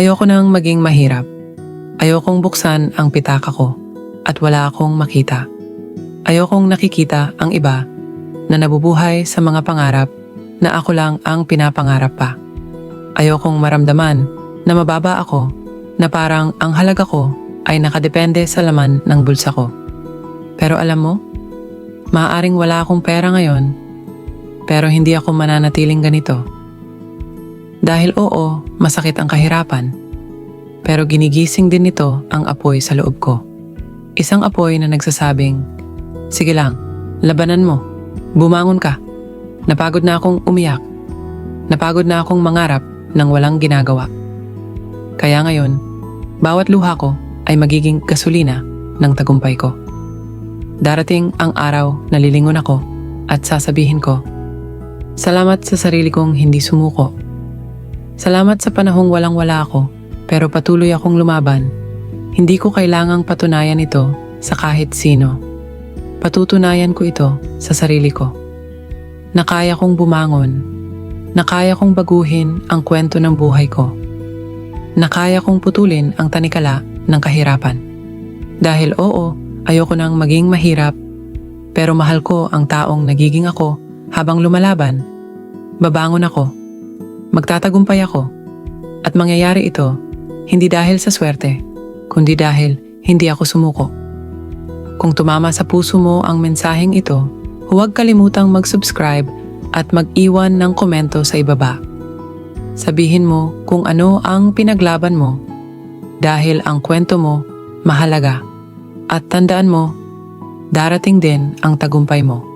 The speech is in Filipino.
Ayoko nang maging mahirap. Ayokong buksan ang pitaka ko at wala akong makita. Ayokong nakikita ang iba na nabubuhay sa mga pangarap na ako lang ang pinapangarap pa. Ayokong maramdaman na mababa ako na parang ang halaga ko ay nakadepende sa laman ng bulsa ko. Pero alam mo, maaaring wala akong pera ngayon pero hindi ako mananatiling ganito. Dahil oo, masakit ang kahirapan. Pero ginigising din nito ang apoy sa loob ko. Isang apoy na nagsasabing, Sige lang, labanan mo. Bumangon ka. Napagod na akong umiyak. Napagod na akong mangarap ng walang ginagawa. Kaya ngayon, bawat luha ko ay magiging gasolina ng tagumpay ko. Darating ang araw na lilingon ako at sasabihin ko, Salamat sa sarili kong hindi sumuko. Salamat sa panahong walang-wala ako pero patuloy akong lumaban. Hindi ko kailangang patunayan ito sa kahit sino. Patutunayan ko ito sa sarili ko. Na kaya kong bumangon. Na kaya kong baguhin ang kwento ng buhay ko. Na kaya kong putulin ang tanikala ng kahirapan. Dahil oo, ayoko nang maging mahirap, pero mahal ko ang taong nagiging ako habang lumalaban. Babangon ako. Magtatagumpay ako. At mangyayari ito hindi dahil sa swerte, kundi dahil hindi ako sumuko. Kung tumama sa puso mo ang mensaheng ito, huwag kalimutang mag-subscribe at mag-iwan ng komento sa ibaba. Sabihin mo kung ano ang pinaglaban mo dahil ang kwento mo mahalaga at tandaan mo, darating din ang tagumpay mo.